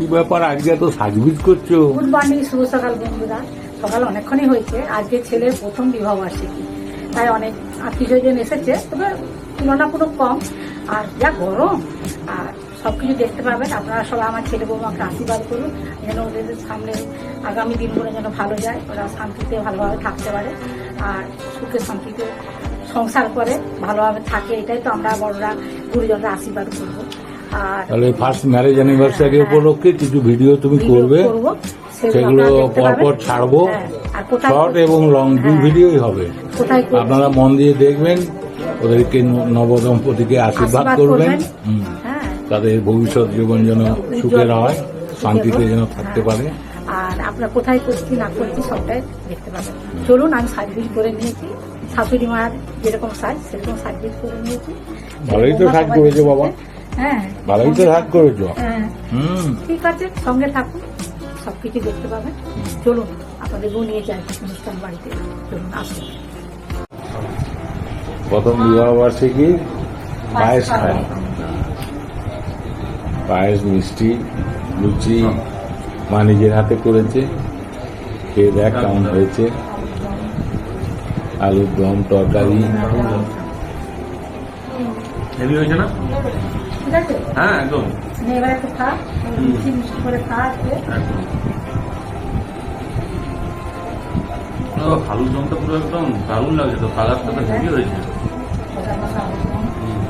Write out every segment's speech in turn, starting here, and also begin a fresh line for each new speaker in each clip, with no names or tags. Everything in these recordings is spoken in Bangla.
কি ব্যাপার? আজকে তো সাজগুজ করছ?
গুড মর্নিং শুভ সকাল বন্ধুরা। সকাল অনেকক্ষণই হয়েছে। আজকে ছেলের প্রথম বিবাহ বার্ষিকী। তাই অনেক আত্মীয় স্বজন এসেছে, তবে তুলনা তুলনামূলক কম। আর যা গরম, আর সবকিছু দেখতে পাবেন। আপনারা সবাই আমার ছেলে বৌমাকে আশীর্বাদ করুন, যেন ওদের সামনে আগামী দিনগুলো যেন ভালো যায়। ওরা শান্তিতে ভালোভাবে থাকতে পারে, আর সুখে শান্তিতে সংসার করে, ভালোভাবে থাকে। এটাই তো আমরা বড়রা, গুরুজনরা আশীর্বাদ করব।
তাহলে ফার্স্ট ম্যারেজ অ্যানিভার্সারি
হ্যাঁ।
উপলক্ষে কিছু ভিডিও তুমি করবে সেগুলো পরপর ছাড়বো
হ্যাঁ,
শর্ট এবং লং দু
হ্যাঁ।
ভিডিওই হবে। আপনারা মন দিয়ে দেখবেন ওদেরকে নবদম্পতিকে আশীর্বাদ করবেন।
হ্যাঁ।
তাদের ভবিষ্যৎ জীবন যেন সুখের হয় শান্তিতে যেন থাকতে পারে।
আর আপনার কোথায় করছি না করছি সবটাই দেখতে পাবেন। চলুন আমি সার্ভিস করে নিয়েছি। শাশুড়ি মার যেরকম সাজ সেরকম সার্ভিস করে নিয়েছি।
ভালোই তো সাজ করেছ বাবা।
হ্যাঁ।
ভালোই তো হাত করেছ।
হ্যাঁ। ঠিক আছে সঙ্গে থাকুন সবকিছু দেখতে পাবেন। চলুন আপনাদেরকেও নিয়ে যাই অনুষ্ঠান বাড়িতে। চলুন আসুন।
প্রথম বিবাহ বার্ষিকী পায়েস খাওয়া। পায়েস মিষ্টি লুচি মা নিজের হাতে করেছে। খেয়ে দেখ কেমন হয়েছে। আলুর দম তরকারি।
হেভি হয়েছে না?
ঠিক আছে?
হ্যাঁ একদম।
এবার একটু খা মিষ্টি মিষ্টি করে খা আজকে।
আলুর দমটা পুরো একদম দারুণ লাগছে তো কালারটা তো হেভি হয়েছে। হুম।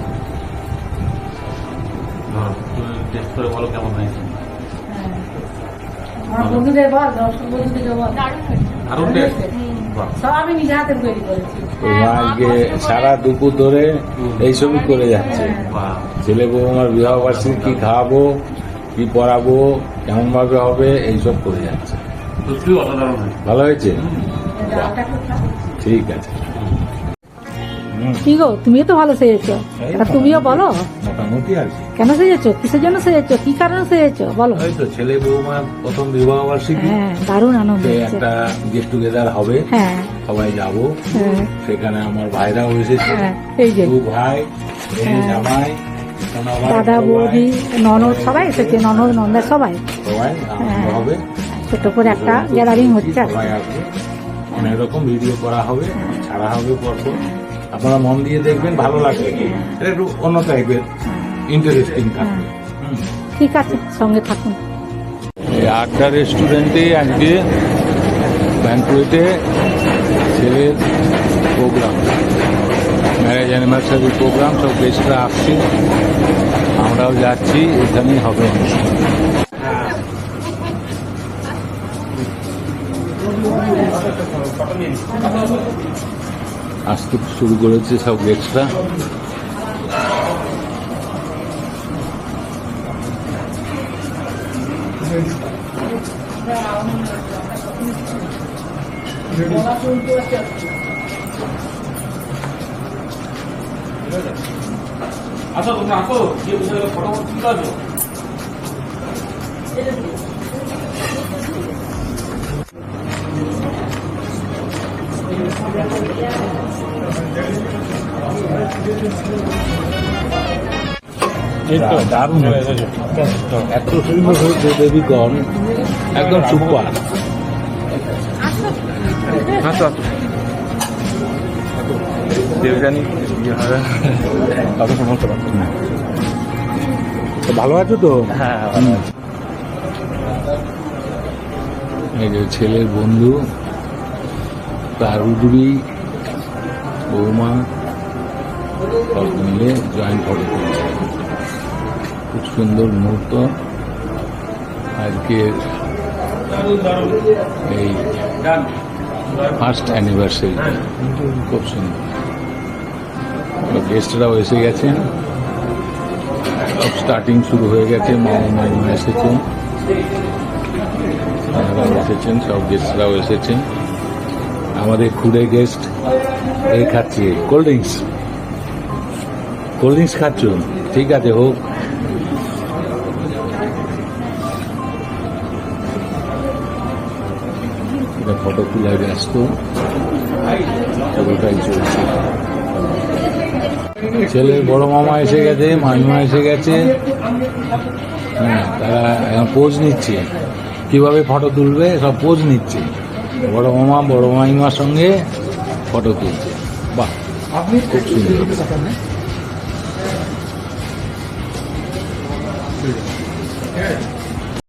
টেস্ট করে বলো কেমন হয়েছে।
হ্যাঁ। আমার বন্ধুদের বল দর্শক বন্ধুদের বল।
দারুণ টেস্ট
আজকে সারা দুপুর ধরে এইসবই করে যাচ্ছে।
বাহ।
ছেলে বৌমার বিবাহ বার্ষিকী কি খাওয়াবো কি পড়াবো কেমন ভাবে হবে এইসব করে যাচ্ছে। ভালো হয়েছে। ঠিক আছে।
কি গো তুমিও তো ভালো সেজেছো। তুমিও বলো।
মোটামুটি আর কি
কেন সেজেছো কিসের জন্য সেজেছো কি কারণে সেজেছো বলো।
ওই তো ছেলে বৌমার প্রথম বিবাহ বার্ষিকী।
হ্যাঁ দারুণ আনন্দ
একটা গেট টুগেদার হবে।
হ্যাঁ।
সবাই যাব।
হ্যাঁ।
সেখানে আমার ভাইরাও এসেছে।
হ্যাঁ এই যে।
দু ভাই এই
হ্যাঁ।
জামাই
দাদা বৌদি ননদ সবাই এসেছে। ননদ নন্দা সবাই।
সবাই। হবে।
ছোট করে একটা গ্যালারিং হচ্ছে।
সবাই আসবে। অনেক রকম ভিডিও করা হবে ছাড়া হবে পরপর আপনারা মন দিয়ে দেখবেন ভালো লাগবে এটা একটু অন্য টাইপের ইন্টারেস্টিং থাকবে
ঠিক আছে সঙ্গে থাকুন।
এই আড্ডা রেস্টুরেন্টে আজকে ব্যাঙ্কুয়েটে ছেলের প্রোগ্রাম ম্যারেজ অ্যানিভার্সারি প্রোগ্রাম সব গেস্টরা আসছে। আমরাও যাচ্ছি এখানেই হবে। অনুষ্ঠান আসতে শুরু করেছে সব গেস্টরা
আচ্ছা তোমরা আসো গিয়ে ফটো তুলতে আসো
দারুণ এত সুন্দর দেবীগণ একদম সুপার
আসো আসো দেবজানি ইয়ে
ভালো আছো তো?
হ্যাঁ
হুম। এই যে ছেলের বন্ধু। রুদুরি বৌমা সব মিলে জয়েন্ট ফটো করছে খুব সুন্দর মুহূর্ত। আজকে এই ফার্স্ট অ্যানিভার্সারি খুব সুন্দর। গেস্টরাও এসে গেছেন। সব স্টার্টিং শুরু হয়ে গেছে। মামা মামা এসেছেন। এসেছেন। সব গেস্টরাও এসেছেন। আমাদের খুঁড়ে গেস্ট এই খাচ্ছে। কোল্ড ড্রিঙ্কস কোল্ড ড্রিঙ্কস খাচ্ছ? ঠিক আছে, হোক। ফটো তোলায় ব্যস্ত চলছে। ছেলের বড় মামা এসে গেছে, মামিমা এসে গেছে। হ্যাঁ তারা পোজ নিচ্ছে। কীভাবে ফটো তুলবে? সব পোজ নিচ্ছে। বড় মামা বড় মাইমার সঙ্গে ফটো তুলছে। বাহ খুব সুন্দর।